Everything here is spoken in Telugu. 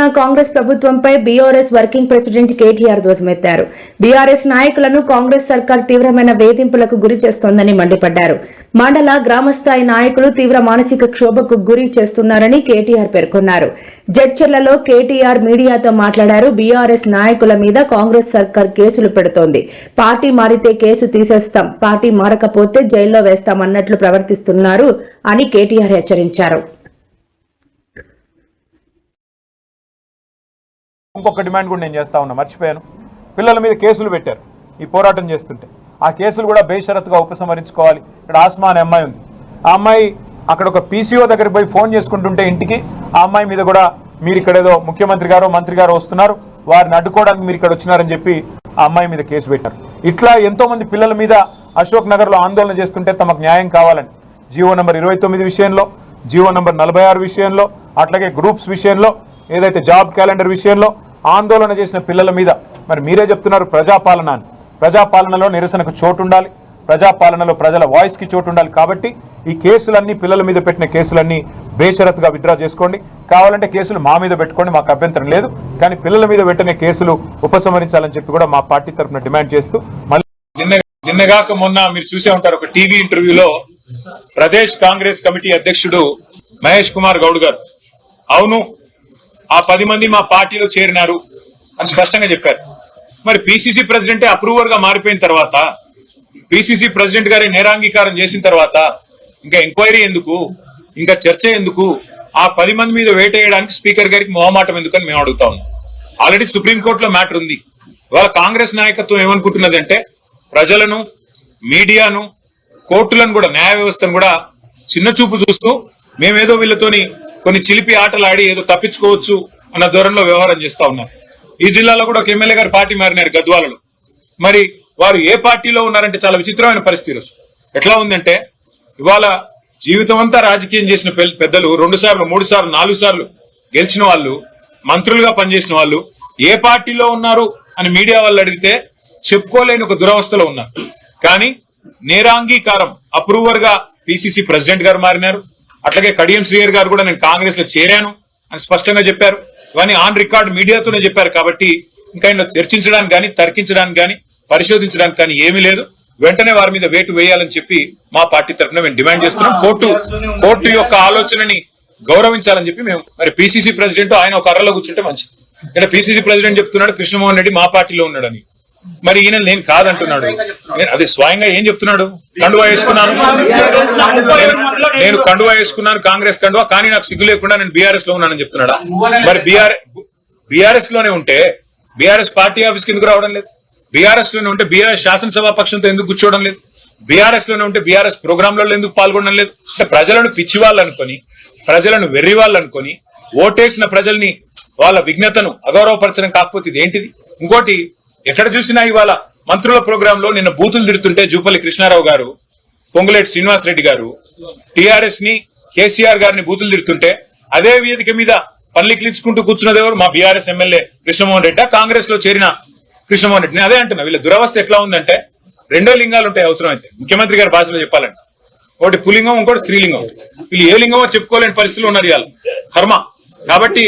ఉన్న కాంగ్రెస్ ప్రభుత్వంపై బీఆర్ఎస్ వర్కింగ్ ప్రెసిడెంట్ కేటీఆర్ ధ్వజమెత్తారు. బీఆర్ఎస్ నాయకులను కాంగ్రెస్ సర్కార్ తీవ్రమైన వేధింపులకు గురి చేస్తోందని మండిపడ్డారు. మండల గ్రామస్థాయి నాయకులు తీవ్ర మానసిక క్షోభకు గురి చేస్తున్నారని కేటీఆర్ పేర్కొన్నారు. జడ్చర్లలో కేటీఆర్ మీడియాతో మాట్లాడారు. బీఆర్ఎస్ నాయకుల మీద కాంగ్రెస్ సర్కార్ కేసులు పెడుతోంది. పార్టీ మారితే కేసు తీసేస్తాం. పార్టీ మారకపోతే జైల్లో వేస్తామన్నట్లు ప్రవర్తిస్తున్నారు అని కేటీఆర్ హెచ్చరించారు. ఇంకొక డిమాండ్ కూడా నేను చేస్తా ఉన్నా మర్చిపోయాను. పిల్లల మీద కేసులు పెట్టారు ఈ పోరాటం చేస్తుంటే. ఆ కేసులు కూడా బేషరత్గా ఉపసంహరించుకోవాలి. ఇక్కడ ఆస్మా అనే అమ్మాయి ఉంది. ఆ అమ్మాయి అక్కడ ఒక పీసీఓ దగ్గరికి పోయి ఫోన్ చేసుకుంటుంటే ఇంటికి ఆ అమ్మాయి మీద కూడా మీరు ఇక్కడ ఏదో ముఖ్యమంత్రి గారు మంత్రి గారు వస్తున్నారు. వారిని అడ్డుకోవడానికి మీరు ఇక్కడ వచ్చినారని చెప్పి ఆ అమ్మాయి మీద కేసు పెట్టారు. ఇట్లా ఎంతో మంది పిల్లల మీద అశోక్ నగర్లో ఆందోళన చేస్తుంటే తమకు న్యాయం కావాలని. జీవో నెంబర్ ఇరవై తొమ్మిది విషయంలో జీవో నెంబర్ నలభై ఆరు విషయంలో అట్లాగే గ్రూప్స్ విషయంలో ఏదైతే జాబ్ క్యాలెండర్ విషయంలో ఆందోళన చేసిన పిల్లల మీద మరి మీరే చెప్తున్నారు ప్రజాపాలన అని. ప్రజాపాలనలో నిరసనకు చోటు ఉండాలి ప్రజాపాలనలో ప్రజల వాయిస్కి చోటు ఉండాలి కాబట్టి ఈ కేసులన్నీ పిల్లల మీద పెట్టిన కేసులన్నీ బేషరత్గా విత్డ్రా చేసుకోండి. కావాలంటే కేసులు మా మీద పెట్టుకోండి మాకు అభ్యంతరం లేదు. కానీ పిల్లల మీద పెట్టిన కేసులు ఉపసంహరించాలని చెప్పి కూడా మా పార్టీ తరఫున డిమాండ్ చేస్తూ మళ్ళీ నిన్నగాక మొన్న మీరు చూసే ఉంటారు ఒక టీవీ ఇంటర్వ్యూలో ప్రదేశ్ కాంగ్రెస్ కమిటీ అధ్యక్షుడు మహేష్ కుమార్ గౌడ్ గారు. అవును ఆ పది మంది మా పార్టీలో చేరినారు అని స్పష్టంగా చెప్పారు. మరి పిసిసి ప్రెసిడెంటే అప్రూవర్గా మారిపోయిన తర్వాత పిసిసి ప్రెసిడెంట్ గారి నేరాంగీకారం చేసిన తర్వాత ఇంకా ఎంక్వైరీ ఎందుకు ఇంకా చర్చ ఎందుకు ఆ పది మంది మీద వేటేయడానికి స్పీకర్ గారికి మొహమాటం ఎందుకని మేము అడుగుతా ఉన్నాం. ఆల్రెడీ సుప్రీంకోర్టులో మ్యాటర్ ఉంది. ఇవాళ కాంగ్రెస్ నాయకత్వం ఏమనుకుంటున్నది అంటే ప్రజలను మీడియాను కోర్టులను కూడా న్యాయ వ్యవస్థను కూడా చిన్న చూపు చూస్తూ మేమేదో వీళ్ళతోని కొన్ని చిలిపి ఆటలు ఆడి ఏదో తప్పించుకోవచ్చు అన్న ధోరణిలో వ్యవహారం చేస్తా ఉన్నారు. ఈ జిల్లాలో కూడా ఒక ఎమ్మెల్యే గారు పార్టీ మారినారు గద్వాలలో. మరి వారు ఏ పార్టీలో ఉన్నారంటే చాలా విచిత్రమైన పరిస్థితి రోజు ఎట్లా ఉందంటే ఇవాళ జీవితం అంతా రాజకీయం చేసిన పెద్దలు రెండు సార్లు మూడు సార్లు నాలుగు సార్లు గెలిచిన వాళ్ళు మంత్రులుగా పనిచేసిన వాళ్ళు ఏ పార్టీలో ఉన్నారు అని మీడియా వాళ్ళు అడిగితే చెప్పుకోలేని ఒక దురవస్థలో ఉన్నారు. కానీ నేరాంగీకారం అప్రూవర్గా పిసిసి ప్రెసిడెంట్ గారు మారినారు. అట్లాగే కడియం శ్రీయర్ గారు కూడా నేను కాంగ్రెస్లో చేరాను అని స్పష్టంగా చెప్పారు. ఇవన్నీ ఆన్ రికార్డ్ మీడియాతోనే చెప్పారు కాబట్టి ఇంకా ఆయన చర్చించడానికి కానీ తర్కించడానికి కానీ పరిశోధించడానికి కానీ ఏమీ లేదు. వెంటనే వారి మీద వేటు వేయాలని చెప్పి మా పార్టీ తరఫున మేము డిమాండ్ చేస్తున్నాం. కోర్టు కోర్టు యొక్క ఆలోచనని గౌరవించాలని చెప్పి మేము మరి పిసిసి ప్రెసిడెంట్ ఆయన ఒక అర్రలో కూర్చుంటే మంచిది. ఇక్కడ పిసిసి ప్రెసిడెంట్ చెప్తున్నాడు కృష్ణమోహన్ రెడ్డి మా పార్టీలో ఉన్నాడని. మరి ఈయన నేను కాదంటున్నాడు. అదే స్వయంగా ఏం చెప్తున్నాడు? కండువా వేసుకున్నాను. నేను కండువా వేసుకున్నాను కాంగ్రెస్ కండువా కానీ నాకు సిగ్గు లేకుండా నేను బీఆర్ఎస్లో ఉన్నానని చెప్తున్నాడా? మరి బీఆర్ బీఆర్ఎస్లోనే ఉంటే బీఆర్ఎస్ పార్టీ ఆఫీస్కి ఎందుకు రావడం లేదు? బీఆర్ఎస్లోనే ఉంటే బీఆర్ఎస్ శాసనసభా పక్షంతో ఎందుకు కూర్చోవడం లేదు? బీఆర్ఎస్లోనే ఉంటే బీఆర్ఎస్ ప్రోగ్రాంలలో ఎందుకు పాల్గొనడం లేదు? అంటే ప్రజలను పిచ్చి వాళ్ళు అనుకొని ప్రజలను వెర్రి వాళ్ళు అనుకొని ఓటేసిన ప్రజల్ని వాళ్ళ విఘ్నతను అగౌరవపరచడం కాకపోతే ఇది ఏంటిది? ఇంకోటి ఎక్కడ చూసినా ఇవాళ మంత్రుల ప్రోగ్రామ్లో నిన్న బూతులు తిడుతుంటే జూపల్లి కృష్ణారావు గారు పొంగులేటి శ్రీనివాస్ రెడ్డి గారు టిఆర్ఎస్ని కేసీఆర్ గారిని బూతులు తిడుతుంటే అదే వేదిక మీద పల్లికిలించుకుంటూ కూర్చున్నది ఎవరు? మా బీఆర్ఎస్ ఎమ్మెల్యే కృష్ణమోహన్ రెడ్డి. కాంగ్రెస్లో చేరిన కృష్ణమోహన్ రెడ్డిని. అదే అంటున్నా వీళ్ళ దురవస్థ ఎట్లా ఉందంటే రెండో లింగాలు ఉంటాయి అవసరం అయితే. ముఖ్యమంత్రి గారి భాషలో చెప్పాలంటే. ఒకటి పులింగం ఇంకోటి స్త్రీలింగం. వీళ్ళు ఏ లింగమో చెప్పుకోలేని పరిస్థితులు ఉన్నారు ఇవాళ. కర్మ. కాబట్టి